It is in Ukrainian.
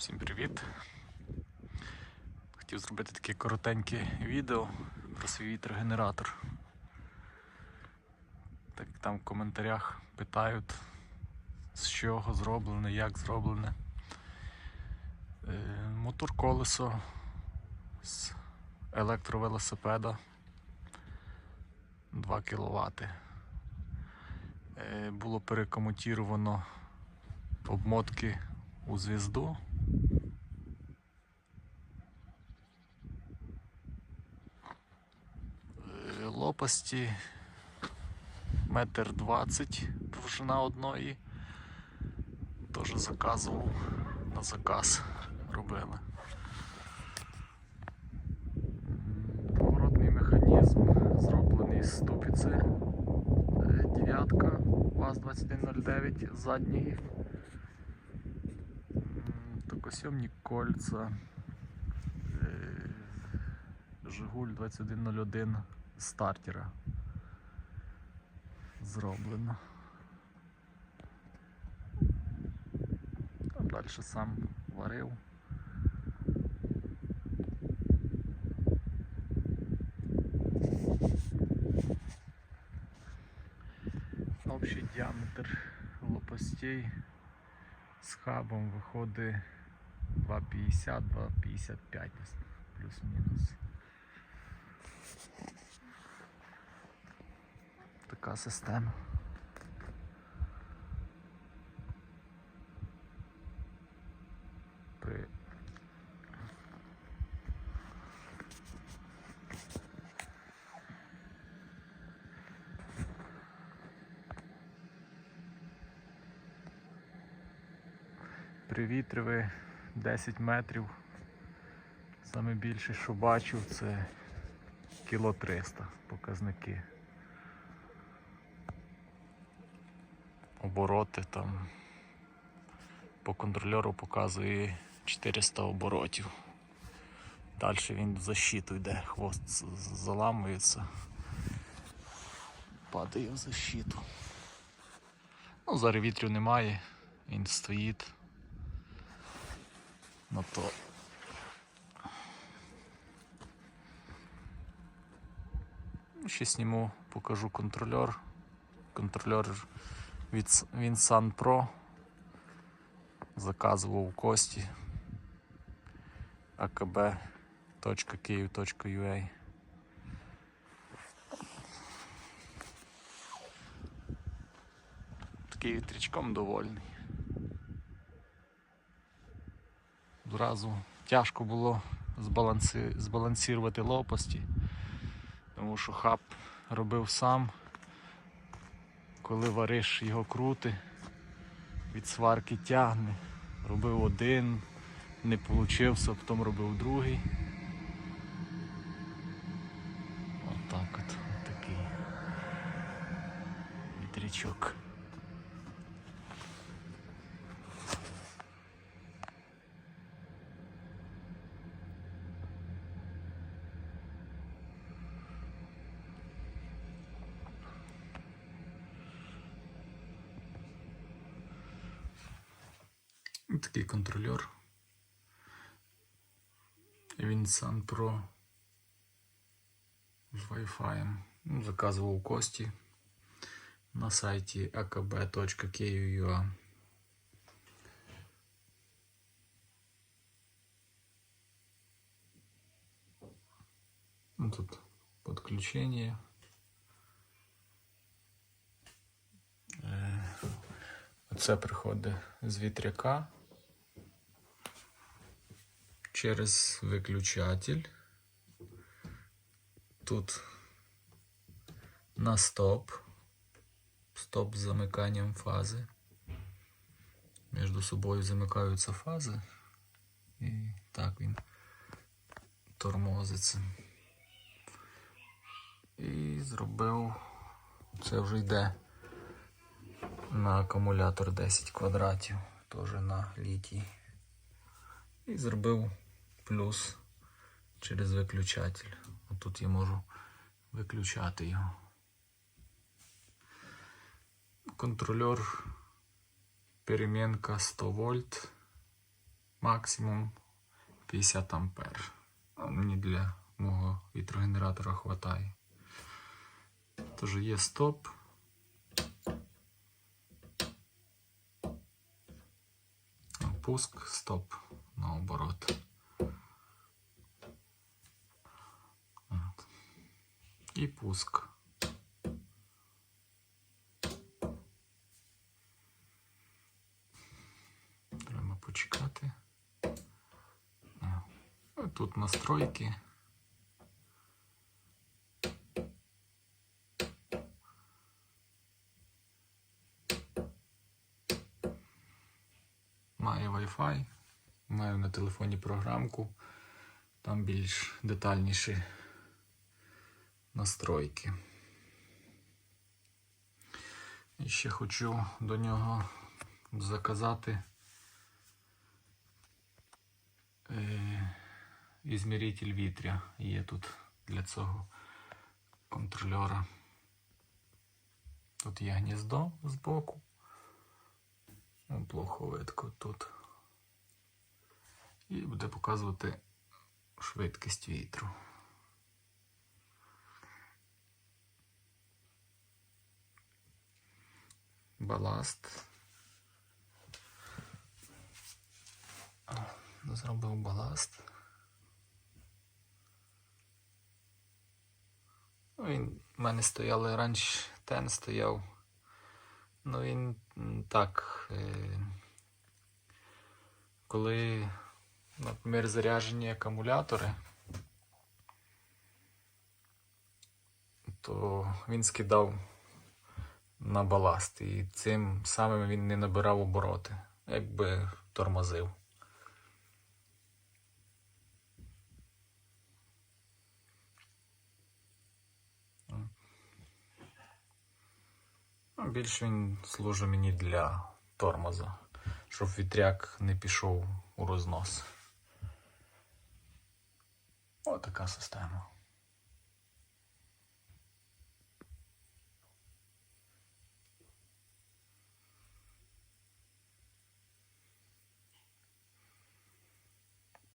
Всім привіт! Хотів зробити таке коротеньке відео про свій вітрогенератор. Так там в коментарях питають, з чого зроблене, як зроблене. Е, Мотор колесо з електровелосипеда 2 кВт. Було перекомутіровано обмотки у звізду. Е, Лопасті метр двадцять довжина одної. Теж заказував на заказ робили. Поворотний механізм зроблений з ступиці е, дев'ятка ВАЗ-2109 задньої. М, Токосйомні кольца. е, Жигуль 2101 стартера. Зроблено. Там далі сам варив. Общий діаметр лопастей з хабом виходить 2,50, 2,55 десь, плюс-мінус. Така система. При Привітриві 10 метрів. Саме більше, що бачив, це кіло 300 показники. Обороти там по контрольору показує 400 оборотів. Далі він в защиту йде, хвост заламується, падає в защиту. Ну, зараз вітрів немає, він стоїть. То. Ну, Ще зніму, покажу контрольор. Контрольор від Winsan Pro. Заказував у Кості. akb.kyiv.ua Такий вітрячком довольний. Зразу тяжко було збаланси... збалансувати лопасті, тому що хаб робив сам. Коли вариш його крути, від сварки тягне. Робив один, не получився, потім робив другий. Отак от, от такий вітрячок. Такий контрольор. Він сам Pro з Wi-Fi. Ну, Заказував Кості на сайті akb.ku.ua. Ну, Тут подключение. Е, Оце приходить з вітряка через виключатель. Тут на стоп. Стоп з замиканням фази. Між собою замикаються фази. І так він тормозиться. І зробив. Це вже йде на акумулятор 10 квадратів, теж на літій. І зробив плюс через виключатель. Тут я можу виключати його. Контрольор перемінка 100 вольт максимум 50 ампер. А мені для мого вітрогенератора вистачає. Тож є стоп. Пуск, стоп наоборот. І пуск. Треба почекати. Тут настройки. Має Wi-Fi. Маю на телефоні програмку. Там більш детальніші настройки. І ще хочу до нього заказати е, ізміритель вітря. Є тут для цього контрольора. Тут є гніздо збоку. Плохо видко тут. І буде показувати швидкість вітру. Баласт. Зробив баласт. Ну, Він в мене стояли раніше тен стояв. Ну він так. Е, коли, наприклад, заряджені акумулятори, то він скидав на баласт. І цим самим він не набирав обороти, якби тормозив. Ну, Більше він служить мені для тормоза, щоб вітряк не пішов у рознос. Ось така система.